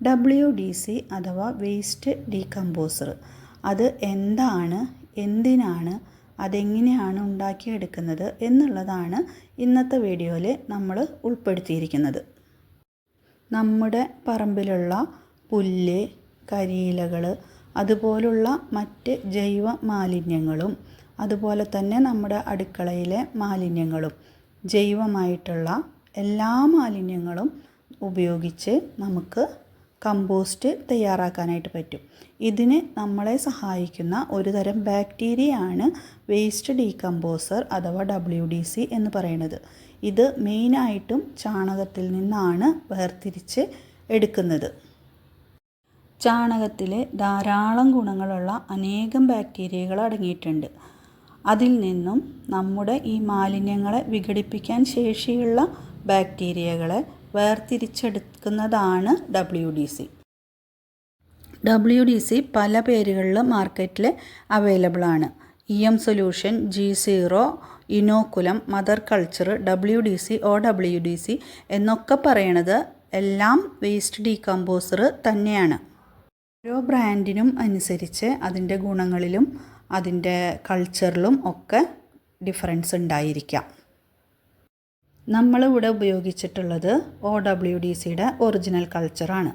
W D C അഥവാ waste decomposer അത് എന്താണ് എന്തിനാണ് അതെങ്ങനെയാണ് ഉണ്ടാക്കിയെടുക്കുന്നത് എന്നുള്ളതാണ് ഇന്നത്തെ വീഡിയോയിൽ നമ്മൾ ഉൾപ്പെടുത്തിയിരിക്കുന്നത്. നമ്മുടെ പറമ്പിലുള്ള പുല്ല് കരിയിലകൾ അതുപോലുള്ള മറ്റ് ജൈവ മാലിന്യങ്ങളും അതുപോലെ തന്നെ നമ്മുടെ അടുക്കളയിലെ മാലിന്യങ്ങളും ജൈവമായിട്ടുള്ള എല്ലാ മാലിന്യങ്ങളും ഉപയോഗിച്ച് നമുക്ക് കമ്പോസ്റ്റ് തയ്യാറാക്കാനായിട്ട് പറ്റും. ഇതിന് നമ്മളെ സഹായിക്കുന്ന ഒരു തരം ബാക്ടീരിയയാണ് വേസ്റ്റ് ഡീകമ്പോസർ അഥവാ ഡബ്ല്യു ഡി സി എന്ന് പറയുന്നത്. ഇത് മെയിനായിട്ടും ചാണകത്തിൽ നിന്നാണ് വേർതിരിച്ച് എടുക്കുന്നത്. ചാണകത്തിൽ ധാരാളം ഗുണങ്ങളുള്ള അനേകം ബാക്ടീരിയകൾ അടങ്ങിയിട്ടുണ്ട്. അതിൽ നിന്നും നമ്മുടെ ഈ മാലിന്യങ്ങളെ വിഘടിപ്പിക്കാൻ ശേഷിയുള്ള ബാക്ടീരിയകളെ വേർതിരിച്ചെടുക്കുന്നതാണ് W D C W D C പല പേരുകളിൽ മാർക്കറ്റിൽ അവൈലബിൾ ആണ്. E M solution G zero inoculum mother culture W D C O W D C എന്നൊക്കെ പറയണത് എല്ലാം വേസ്റ്റ് ഡീകമ്പോസർ തന്നെയാണ്. ഓരോ ബ്രാൻഡിനും അനുസരിച്ച് അതിന്റെ ഗുണങ്ങളിലും അതിന്റെ കൾച്ചറിലും ഒക്കെ ഡിഫറൻസ് ഉണ്ടായിരിക്കാം. നമ്മളിവിടെ ഉപയോഗിച്ചിട്ടുള്ളത് ഒ ഡബ്ല്യു ഡി സിയുടെ ഒറിജിനൽ കൾച്ചറാണ്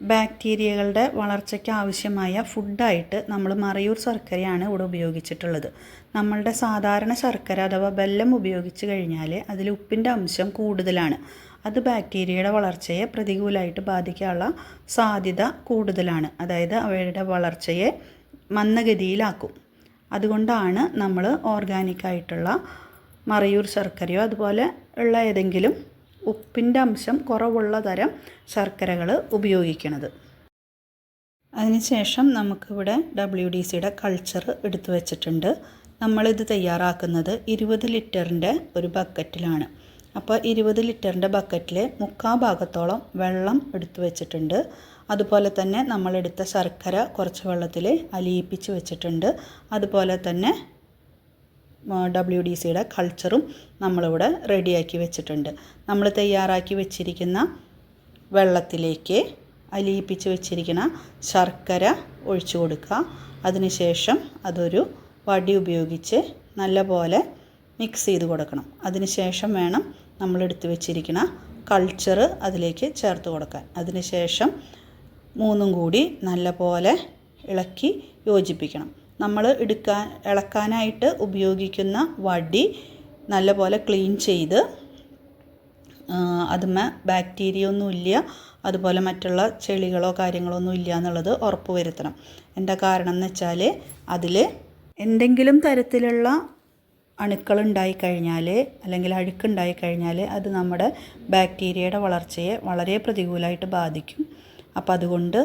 ബാക്ടീരിയകളുടെ വളർച്ചയ്ക്ക് ആവശ്യമായ ഫുഡായിട്ട് നമ്മൾ മറയൂർ ശർക്കരയാണ് ഇവിടെ ഉപയോഗിച്ചിട്ടുള്ളത്. നമ്മളുടെ സാധാരണ ശർക്കര അഥവാ ബെല്ലം ഉപയോഗിച്ച് കഴിഞ്ഞാൽ അതിൽ ഉപ്പിന്റെ അംശം കൂടുതലാണ്. അത് ബാക്ടീരിയയുടെ വളർച്ചയെ പ്രതികൂലമായിട്ട് ബാധിക്കാനുള്ള സാധ്യത കൂടുതലാണ്. അതായത് അവയുടെ വളർച്ചയെ മന്ദഗതിയിലാക്കും. അതുകൊണ്ടാണ് നമ്മൾ ഓർഗാനിക്കായിട്ടുള്ള മറയൂർ ശർക്കരയോ അതുപോലെ ഉള്ള ഏതെങ്കിലും ഉപ്പിന്റെ അംശം കുറവുള്ള തരം ശർക്കരകൾ ഉപയോഗിക്കുന്നത് അതിനുശേഷം നമുക്കിവിടെ ഡബ്ല്യു ഡി സിയുടെ കൾച്ചർ എടുത്തു വച്ചിട്ടുണ്ട്. നമ്മളിത് തയ്യാറാക്കുന്നത് ഇരുപത് ലിറ്ററിന്റെ ഒരു ബക്കറ്റിലാണ്. അപ്പോൾ ഇരുപത് ലിറ്ററിന്റെ ബക്കറ്റിൽ മുക്കാ ഭാഗത്തോളം വെള്ളം എടുത്തു വെച്ചിട്ടുണ്ട്. അതുപോലെ തന്നെ നമ്മളെടുത്ത ശർക്കര കുറച്ച് വെള്ളത്തിൽ അലിയിപ്പിച്ച് വെച്ചിട്ടുണ്ട്. അതുപോലെ തന്നെ ഡബ്ല്യു ഡി സിയുടെ കൾച്ചറും നമ്മളിവിടെ റെഡിയാക്കി വെച്ചിട്ടുണ്ട്. നമ്മൾ തയ്യാറാക്കി വെച്ചിരിക്കുന്ന വെള്ളത്തിലേക്ക് അലിയിപ്പിച്ച് വെച്ചിരിക്കുന്ന ശർക്കര ഒഴിച്ചു കൊടുക്കുക. അതിനുശേഷം അതൊരു വടി ഉപയോഗിച്ച് നല്ലപോലെ മിക്സ് ചെയ്ത് കൊടുക്കണം. അതിനുശേഷം വേണം നമ്മൾ നമ്മളെടുത്ത് വെച്ചിരിക്കുന്ന കൾച്ചർ അതിലേക്ക് ചേർത്ത് കൊടുക്കാൻ. അതിനുശേഷം മൂന്നും കൂടി നല്ലപോലെ ഇളക്കി യോജിപ്പിക്കണം. നമ്മൾ എടുക്കാൻ ഇളക്കാനായിട്ട് ഉപയോഗിക്കുന്ന വടി നല്ലപോലെ ക്ലീൻ ചെയ്ത് അതുമേ ബാക്ടീരിയ ഒന്നും ഇല്ല. അതുപോലെ മറ്റുള്ള ചെളികളോ കാര്യങ്ങളോ ഒന്നും ഇല്ല എന്നുള്ളത് ഉറപ്പ് വരുത്തണം. എന്താ കാരണം എന്ന് വെച്ചാൽ അതിൽ എന്തെങ്കിലും തരത്തിലുള്ള അണുക്കൾ ഉണ്ടായിക്കഴിഞ്ഞാൽ അല്ലെങ്കിൽ അഴുക്കുണ്ടായിക്കഴിഞ്ഞാൽ അത് നമ്മുടെ ബാക്ടീരിയയുടെ വളർച്ചയെ വളരെ പ്രതികൂലമായിട്ട് ബാധിക്കും. അപ്പം അതുകൊണ്ട്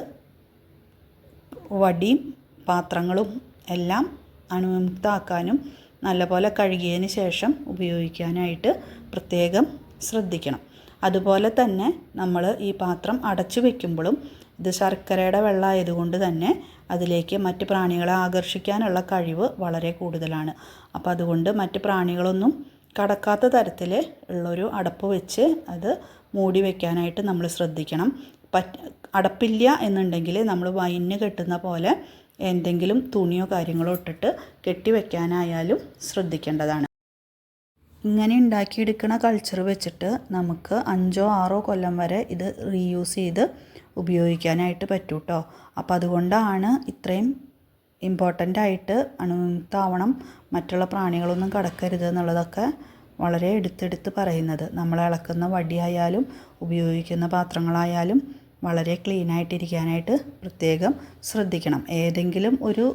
വടിയും പാത്രങ്ങളും എല്ലാം അണുവിമുക്തമാക്കാനും നല്ലപോലെ കഴുകിയതിന് ശേഷം ഉപയോഗിക്കാനായിട്ട് പ്രത്യേകം ശ്രദ്ധിക്കണം. അതുപോലെ തന്നെ നമ്മൾ ഈ പാത്രം അടച്ചു വെക്കുമ്പോഴും ഇത് ശർക്കരയുടെ വെള്ളമായതുകൊണ്ട് തന്നെ അതിലേക്ക് മറ്റ് പ്രാണികളെ ആകർഷിക്കാനുള്ള കഴിവ് വളരെ കൂടുതലാണ്. അപ്പോൾ അതുകൊണ്ട് മറ്റ് പ്രാണികളൊന്നും കടക്കാത്ത തരത്തിൽ ഉള്ളൊരു അടപ്പ് വെച്ച് അത് മൂടി വെക്കാനായിട്ട് നമ്മൾ ശ്രദ്ധിക്കണം. പറ്റ അടപ്പില്ല എന്നുണ്ടെങ്കിൽ നമ്മൾ വൈന് കെട്ടുന്ന പോലെ എന്തെങ്കിലും തുണിയോ കാര്യങ്ങളോ ഇട്ടിട്ട് കെട്ടിവെക്കാനായാലും ശ്രദ്ധിക്കേണ്ടതാണ്. ഇങ്ങനെ ഉണ്ടാക്കിയെടുക്കുന്ന കൾച്ചർ വെച്ചിട്ട് നമുക്ക് അഞ്ചോ ആറോ കൊല്ലം വരെ ഇത് റീയൂസ് ചെയ്ത് ഉപയോഗിക്കാനായിട്ട് പറ്റൂ കേട്ടോ അപ്പോൾ അതുകൊണ്ടാണ് ഇത്രയും ഇമ്പോർട്ടന്റ് ആയിട്ട് അണുവിമുക്താവണം മറ്റുള്ള പ്രാണികളൊന്നും കടക്കരുത് എന്നുള്ളതൊക്കെ വളരെ എടുത്തെടുത്ത് പറയുന്നത്. നമ്മൾ ഇളക്കുന്ന വടിയായാലും ഉപയോഗിക്കുന്ന പാത്രങ്ങളായാലും വളരെ ക്ലീൻ ആയിട്ടിരിക്കാനായിട്ട് പ്രത്യേകം ശ്രദ്ധിക്കണം. ഏതെങ്കിലും ഒരു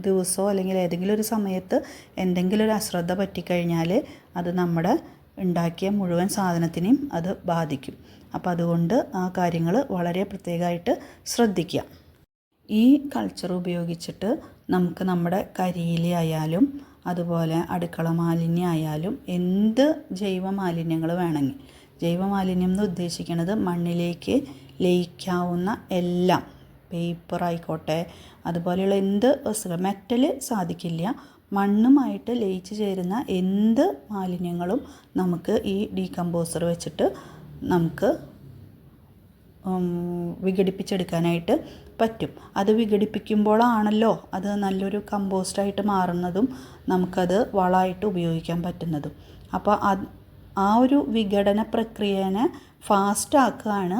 ദിവസമോ അല്ലെങ്കിൽ ഏതെങ്കിലും ഒരു സമയത്ത് എന്തെങ്കിലും ഒരു അശ്രദ്ധ പറ്റിക്കഴിഞ്ഞാൽ അത് നമ്മുടെ ഉണ്ടാക്കിയ മുഴുവൻ സാധനത്തിനെയും അത് ബാധിക്കും. അപ്പോൾ അതുകൊണ്ട് ആ കാര്യങ്ങൾ വളരെ പ്രത്യേകമായിട്ട് ശ്രദ്ധിക്കുക. ഈ കൾച്ചർ ഉപയോഗിച്ചിട്ട് നമുക്ക് നമ്മുടെ കരിയില ആയാലും അതുപോലെ അടുക്കള മാലിന്യം ആയാലും എന്ത് ജൈവ മാലിന്യങ്ങൾ വേണമെങ്കിൽ. ജൈവ മാലിന്യം എന്ന് ഉദ്ദേശിക്കുന്നത് മണ്ണിലേക്ക് ലയിക്കാവുന്ന എല്ലാം. പേപ്പർ ആയിക്കോട്ടെ അതുപോലെയുള്ള എന്ത് വസ്തുക്കൾ മെറ്റൽ സാധിക്കില്ല. മണ്ണുമായിട്ട് ലയിച്ച് ചേരുന്ന എന്ത് മാലിന്യങ്ങളും നമുക്ക് ഈ ഡീകമ്പോസർ വെച്ചിട്ട് നമുക്ക് വിഘടിപ്പിച്ചെടുക്കാനായിട്ട് പറ്റും. അത് വിഘടിപ്പിക്കുമ്പോഴാണല്ലോ അത് നല്ലൊരു കമ്പോസ്റ്റായിട്ട് മാറുന്നതും നമുക്കത് വളമായിട്ട് ഉപയോഗിക്കാൻ പറ്റുന്നതും. അപ്പോൾ അത് ആ ഒരു വിഘടന പ്രക്രിയനെ ഫാസ്റ്റ് ആക്കുകയാണ്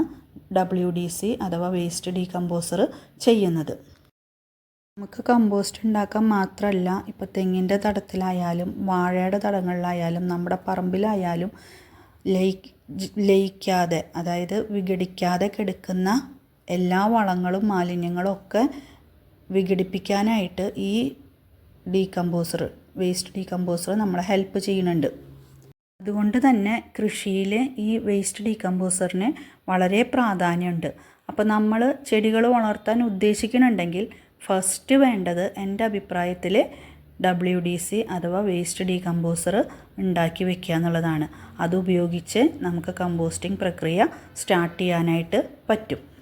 ഡബ്ല്യു ഡി സി അഥവാ വേസ്റ്റ് ഡീകമ്പോസർ ചെയ്യുന്നത്. നമുക്ക് കമ്പോസ്റ്റ് ഉണ്ടാക്കാൻ മാത്രമല്ല ഇപ്പോൾ തെങ്ങിന്റെ തടത്തിലായാലും വാഴയുടെ തടങ്ങളിലായാലും നമ്മുടെ പറമ്പിലായാലും ലയിക്ക് ലയിക്കാതെ അതായത് വിഘടിക്കാതെ കിടക്കുന്ന എല്ലാ വളങ്ങളും മാലിന്യങ്ങളും ഒക്കെ വിഘടിപ്പിക്കാനായിട്ട് ഈ ഡീകമ്പോസർ വേസ്റ്റ് ഡീകമ്പോസർ നമ്മളെ ഹെൽപ്പ് ചെയ്യുന്നുണ്ട്. അതുകൊണ്ട് തന്നെ കൃഷിയിൽ ഈ വേസ്റ്റ് ഡീകമ്പോസറിന് വളരെ പ്രാധാന്യമുണ്ട്. അപ്പോൾ നമ്മൾ ചെടികൾ വളർത്താൻ ഉദ്ദേശിക്കുന്നുണ്ടെങ്കിൽ ഫസ്റ്റ് വേണ്ടത് എന്റെ അഭിപ്രായത്തിൽ ഡബ്ല്യു ഡി സി അഥവാ വേസ്റ്റ് ഡീകമ്പോസർ ഉണ്ടാക്കി വെക്കുക എന്നുള്ളതാണ്. അതുപയോഗിച്ച് നമുക്ക് കമ്പോസ്റ്റിംഗ് പ്രക്രിയ സ്റ്റാർട്ട് ചെയ്യാനായിട്ട് പറ്റും.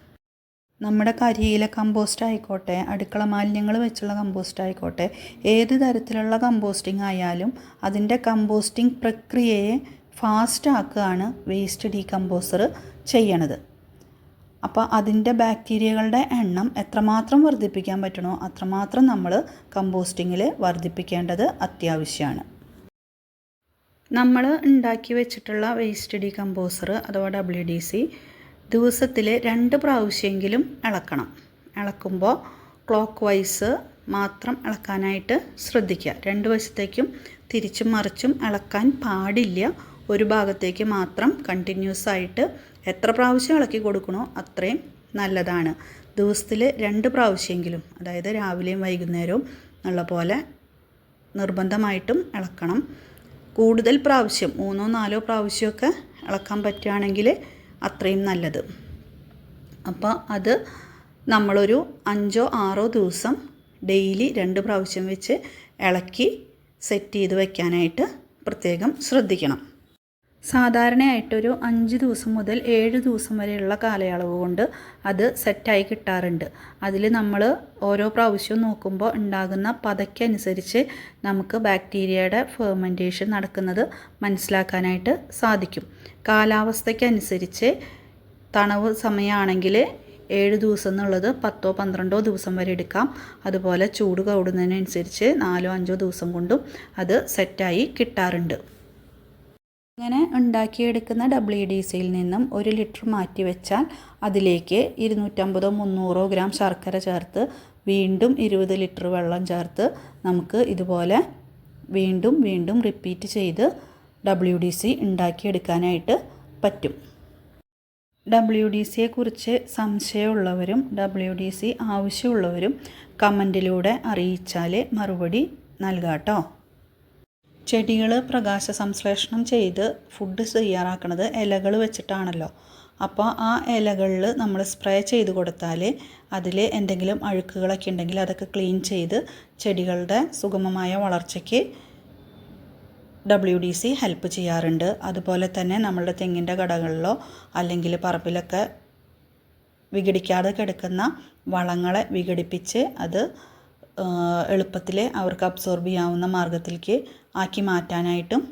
നമ്മുടെ കരിയില കമ്പോസ്റ്റ് ആയിക്കോട്ടെ അടുക്കള മാലിന്യങ്ങൾ വെച്ചുള്ള കമ്പോസ്റ്റ് ആയിക്കോട്ടെ ഏത് തരത്തിലുള്ള കമ്പോസ്റ്റിംഗ് ആയാലും അതിന്റെ കമ്പോസ്റ്റിംഗ് പ്രക്രിയയെ ഫാസ്റ്റ് ആക്കുകയാണ് വേസ്റ്റ് ഡീകമ്പോസർ ചെയ്യണത്. അപ്പോൾ അതിന്റെ ബാക്ടീരിയകളുടെ എണ്ണം എത്രമാത്രം വർദ്ധിപ്പിക്കാൻ പറ്റണോ അത്രമാത്രം നമ്മൾ കമ്പോസ്റ്റിങ്ങിൽ വർദ്ധിപ്പിക്കേണ്ടത് അത്യാവശ്യമാണ്. നമ്മൾ ഉണ്ടാക്കി വെച്ചിട്ടുള്ള വേസ്റ്റ് ഡീകമ്പോസർ അഥവാ ഡബ്ല്യു ഡി സി ദിവസത്തിൽ രണ്ട് പ്രാവശ്യമെങ്കിലും ഇളക്കണം. ഇളക്കുമ്പോൾ ക്ലോക്ക് വൈസ് മാത്രം ഇളക്കാനായിട്ട് ശ്രദ്ധിക്കുക. രണ്ട് വശത്തേക്കും തിരിച്ചും മറിച്ചും ഇളക്കാൻ പാടില്ല. ഒരു ഭാഗത്തേക്ക് മാത്രം കണ്ടിന്യൂസ് ആയിട്ട് എത്ര പ്രാവശ്യം ഇളക്കി കൊടുക്കണോ അത്രയും നല്ലതാണ്. ദിവസത്തിൽ രണ്ട് പ്രാവശ്യമെങ്കിലും അതായത് രാവിലെയും വൈകുന്നേരവും നല്ല പോലെ നിർബന്ധമായിട്ടും ഇളക്കണം. കൂടുതൽ പ്രാവശ്യം മൂന്നോ നാലോ പ്രാവശ്യമൊക്കെ ഇളക്കാൻ പറ്റുകയാണെങ്കിൽ അത്രയും നല്ലത്. അപ്പോൾ അത് നമ്മളൊരു അഞ്ചോ ആറോ ദിവസം ഡെയിലി രണ്ട് പ്രാവശ്യം വെച്ച് ഇളക്കി സെറ്റ് ചെയ്ത് വെക്കാനായിട്ട് പ്രത്യേകം ശ്രദ്ധിക്കണം. സാധാരണയായിട്ടൊരു അഞ്ച് ദിവസം മുതൽ ഏഴ് ദിവസം വരെയുള്ള കാലയളവ് കൊണ്ട് അത് സെറ്റായി കിട്ടാറുണ്ട്. അതിൽ നമ്മൾ ഓരോ പ്രാവശ്യവും നോക്കുമ്പോൾ ഉണ്ടാകുന്ന പതയ്ക്കനുസരിച്ച് നമുക്ക് ബാക്ടീരിയയുടെ ഫെർമെന്റേഷൻ നടക്കുന്നത് മനസ്സിലാക്കാനായിട്ട് സാധിക്കും. കാലാവസ്ഥയ്ക്കനുസരിച്ച് തണവ് സമയമാണെങ്കിൽ ഏഴ് ദിവസം എന്നുള്ളത് പത്തോ പന്ത്രണ്ടോ ദിവസം വരെ എടുക്കാം. അതുപോലെ ചൂട് കൂടുന്നതിനനുസരിച്ച് നാലോ അഞ്ചോ ദിവസം കൊണ്ടും അത് സെറ്റായി കിട്ടാറുണ്ട്. ഇങ്ങനെ ഉണ്ടാക്കിയെടുക്കുന്ന ഡബ്ല്യു ഡി സിയിൽ നിന്നും ഒരു ലിറ്റർ മാറ്റി വെച്ചാൽ അതിലേക്ക് ഇരുന്നൂറ്റമ്പതോ മുന്നൂറോ ഗ്രാം ശർക്കര ചേർത്ത് വീണ്ടും ഇരുപത് ലിറ്റർ വെള്ളം ചേർത്ത് നമുക്ക് ഇതുപോലെ വീണ്ടും വീണ്ടും റിപ്പീറ്റ് ചെയ്ത് ഡബ്ല്യു ഡി സി ഉണ്ടാക്കിയെടുക്കാനായിട്ട് പറ്റും. ഡബ്ല്യു ഡി സിയെക്കുറിച്ച് സംശയമുള്ളവരും ഡബ്ല്യു ഡി സി ആവശ്യമുള്ളവരും കമന്റിലൂടെ അറിയിച്ചാൽ മറുപടി നൽകാട്ടോ. ചെടികൾ പ്രകാശ സംശ്ലേഷണം ചെയ്ത് ഫുഡ് തയ്യാറാക്കുന്നത് ഇലകൾ വെച്ചിട്ടാണല്ലോ. അപ്പോൾ ആ ഇലകളിൽ നമ്മൾ സ്പ്രേ ചെയ്ത് കൊടുത്താൽ അതിൽ എന്തെങ്കിലും അഴുക്കുകളൊക്കെ ഉണ്ടെങ്കിൽ അതൊക്കെ ക്ലീൻ ചെയ്ത് ചെടികളുടെ സുഗമമായ വളർച്ചയ്ക്ക് ഡബ്ല്യു ഡി സി ഹെൽപ്പ് ചെയ്യാറുണ്ട്. അതുപോലെ തന്നെ നമ്മളുടെ തെങ്ങിന്റെ കടകളിലോ അല്ലെങ്കിൽ പറമ്പിലൊക്കെ വിഘടിക്കാതെ കിടക്കുന്ന വളങ്ങളെ വിഘടിപ്പിച്ച് അത് എളുപ്പത്തിൽ അവർക്ക് അബ്സോർബ് ചെയ്യാവുന്ന മാർഗത്തിലേക്ക് ആക്കി മാറ്റാനായിട്ടും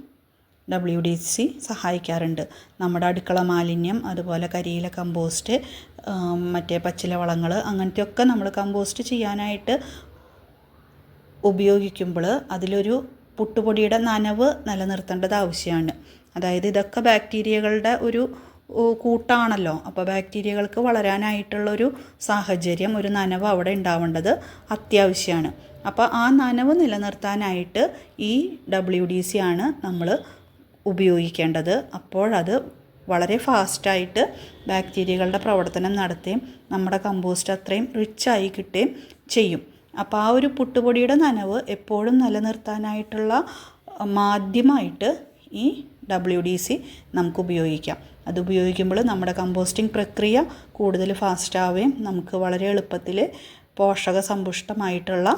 ഡബ്ല്യു ഡി സി സഹായിക്കാറുണ്ട്. നമ്മുടെ അടുക്കള മാലിന്യം അതുപോലെ കരിയില കമ്പോസ്റ്റ് മറ്റേ പച്ചില വളങ്ങൾ അങ്ങനത്തെയൊക്കെ നമ്മൾ കമ്പോസ്റ്റ് ചെയ്യാനായിട്ട് ഉപയോഗിക്കുമ്പോൾ അതിലൊരു പുട്ടുപൊടിയുടെ നനവ് നിലനിർത്തേണ്ടത് ആവശ്യമാണ്. അതായത് ഇതൊക്കെ ബാക്ടീരിയകളുടെ ഒരു കൂട്ടാണല്ലോ. അപ്പോൾ ബാക്ടീരിയകൾക്ക് വളരാനായിട്ടുള്ളൊരു സാഹചര്യം ഒരു നനവ് അവിടെ ഉണ്ടാവേണ്ടത് അത്യാവശ്യമാണ് അപ്പോൾ ആ നനവ് നിലനിർത്താനായിട്ട് ഈ ഡബ്ല്യു ഡി സി ആണ് നമ്മൾ ഉപയോഗിക്കേണ്ടത്. അപ്പോഴത് വളരെ ഫാസ്റ്റായിട്ട് ബാക്ടീരിയകളുടെ പ്രവർത്തനം നടത്തുകയും നമ്മുടെ കമ്പോസ്റ്റ് അത്രയും റിച്ചായി കിട്ടുകയും ചെയ്യും. അപ്പോൾ ആ ഒരു പുട്ടുപൊടിയുടെ നനവ് എപ്പോഴും നിലനിർത്താനായിട്ടുള്ള മാധ്യമമായിട്ട് ഈ ഡബ്ല്യു ഡി സി നമുക്ക് ഉപയോഗിക്കാം. അത് ഉപയോഗിക്കുമ്പോൾ നമ്മുടെ കമ്പോസ്റ്റിംഗ് പ്രക്രിയ കൂടുതൽ ഫാസ്റ്റ് ആവുകയും നമുക്ക് വളരെ എളുപ്പത്തിൽ പോഷക സമ്പുഷ്ടമായിട്ടുള്ള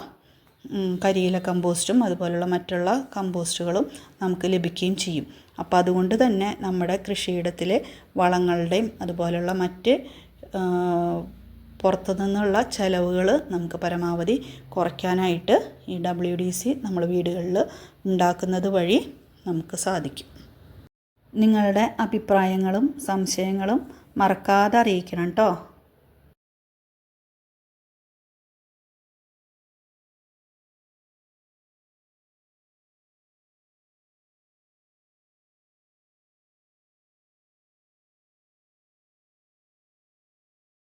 കരിയില കമ്പോസ്റ്റും അതുപോലുള്ള മറ്റുള്ള കമ്പോസ്റ്റുകളും നമുക്ക് ലഭിക്കുകയും ചെയ്യും. അപ്പോൾ അതുകൊണ്ട് തന്നെ നമ്മുടെ കൃഷിയിടത്തിലെ വളങ്ങളുടെയും അതുപോലുള്ള മറ്റ് പുറത്തു നിന്നുള്ള ചിലവുകൾ നമുക്ക് പരമാവധി കുറയ്ക്കാനായിട്ട് ഈ ഡബ്ല്യു ഡി സി നമ്മൾ വീടുകളിൽ ഉണ്ടാക്കുന്നത് വഴി നമുക്ക് സാധിക്കും. നിങ്ങളുടെ അഭിപ്രായങ്ങളും സംശയങ്ങളും മറക്കാതെ അറിയിക്കണം കേട്ടോ